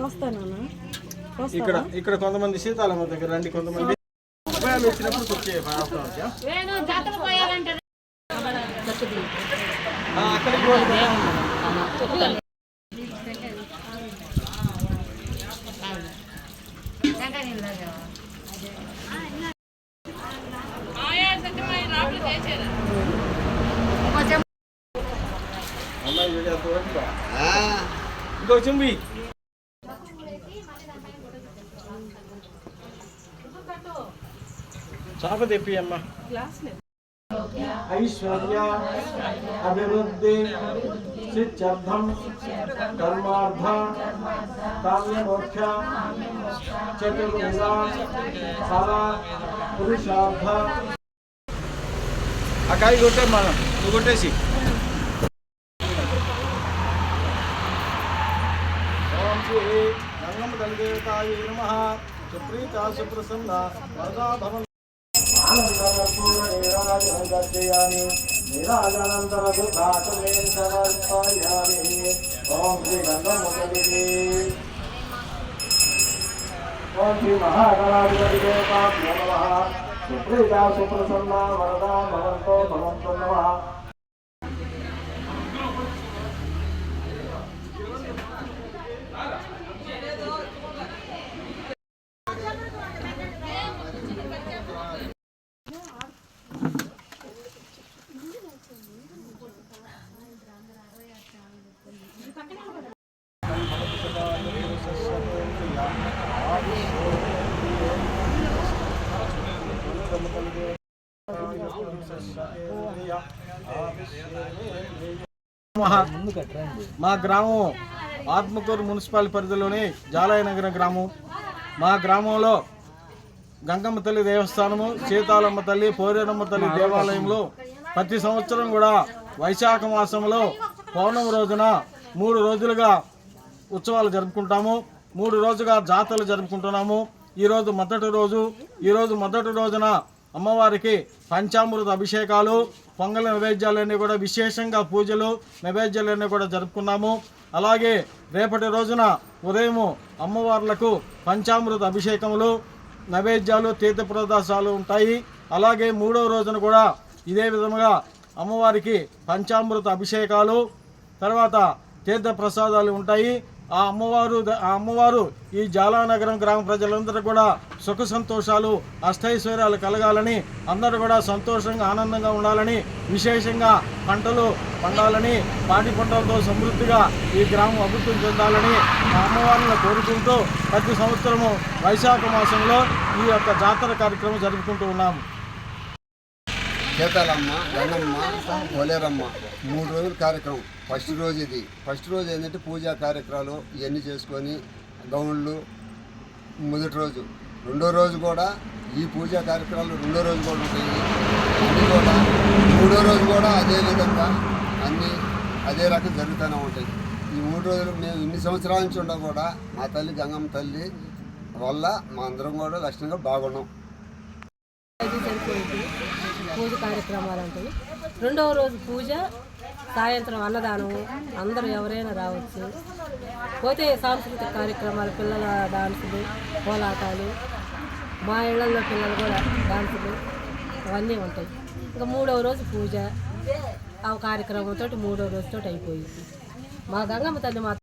వస్తానన్నా ఇక్కడ ఇక్కడ కొంతమంది సీతాలమ్మ దగ్గర రండి కొంతమంది వచ్చినప్పుడు అక్కడికి వీడియో అంత వరకు బా. ఇంకో చుంబి చాప తెప్పి అమ్మ ఐశ్వర్య అభివృద్ధి సిద్ధ్యర్థం ధర్మార్థ కామ్యమోక్ష చతుర్వేద ఫల పురుషార్థ ఆ కాయ కొట్టే మనం నువ్వు కొట్టేసి ఓం శ్రీ గంగమ్మ తల్లిదేవతాయ నమ సుప్రీత సుప్రసన్న వరదా భవ ఆనందపూర్ణేరాజనగర్జయామి నిరాజనంతరదుఘాతమే సమర్పయామి ఓం శ్రీ గంగమ్మతలికి ఓం శ్రీ మహాగణాధిపతి దేవతాభ్యో నమః. సుప్రీత సుప్రసన్న వరదా మా గ్రామం ఆత్మకూరు మున్సిపాలిటీ పరిధిలోని జాలయనగర గ్రామం. మా గ్రామంలో గంగమ్మ తల్లి దేవస్థానము సీతాలమ్మ తల్లి పోరేరమ్మ తల్లి దేవాలయంలో ప్రతి సంవత్సరం కూడా వైశాఖ మాసంలో పౌర్ణమి రోజున మూడు రోజులుగా ఉత్సవాలు జరుపుకుంటాము. మూడు రోజుగా జాతరలు జరుపుకుంటున్నాము. ఈరోజు మొదటి రోజు ఈరోజు మొదటి రోజున అమ్మవారికి పంచామృత అభిషేకాలు పొంగల నైవేద్యాలన్నీ కూడా విశేషంగా పూజలు నైవేద్యాలన్నీ కూడా జరుపుకున్నాము. అలాగే రేపటి రోజున ఉదయము అమ్మవార్లకు పంచామృత అభిషేకములు నైవేద్యాలు తీర్థప్రదాసాలు ఉంటాయి. అలాగే మూడవ రోజున కూడా ఇదే విధముగా అమ్మవారికి పంచామృత అభిషేకాలు తర్వాత తీర్థ ప్రసాదాలు ఉంటాయి. ఆ అమ్మవారు ఆ అమ్మవారు ఈ జాలానగరం గ్రామ ప్రజలందరూ కూడా సుఖ సంతోషాలు అష్టైశ్వర్యాలు కలగాలని అందరూ కూడా సంతోషంగా ఆనందంగా ఉండాలని విశేషంగా పంటలు పండాలని పాటి పంటలతో సమృద్ధిగా ఈ గ్రామం అభివృద్ధి చెందాలని ఆ అమ్మవారిని కోరుకుంటూ ప్రతి సంవత్సరము వైశాఖ మాసంలో ఈ యొక్క జాతర కార్యక్రమం జరుపుకుంటూ ఉన్నాము. సీతాలమ్మ గన్నమ్మ పోలేరమ్మ మూడు రోజుల కార్యక్రమం. ఫస్ట్ రోజు ఇది. ఫస్ట్ రోజు ఏంటంటే పూజా కార్యక్రమాలు ఇవన్నీ చేసుకొని గౌన్లు మొదటి రోజు. రెండో రోజు కూడా ఈ పూజా కార్యక్రమాలు రెండో రోజు కూడా ఉంటాయి. అన్నీ కూడా మూడో రోజు కూడా అదే విధంగా అన్నీ అదే రకం జరుగుతూనే ఉంటాయి. ఈ మూడు రోజులు మేము ఇన్ని సంవత్సరాల నుంచి ఉండవు కూడా మా తల్లి గంగమ్మ తల్లి వల్ల మా అందరం కూడా లక్షణంగా బాగున్నాం. పూజ కార్యక్రమాలు ఉంటాయి రెండవ రోజు పూజ సాయంత్రం అన్నదానం అందరూ ఎవరైనా రావచ్చు. పోతే సాంస్కృతిక కార్యక్రమాలు పిల్లల డాన్సులు కోలాటాలు మా ఇళ్ళలో పిల్లలు కూడా డాన్సులు అవన్నీ ఉంటాయి. ఇంకా మూడవ రోజు పూజ ఆ కార్యక్రమంతో మూడవ రోజుతో అయిపోయింది. మా గంగమ్మ తల్లి మా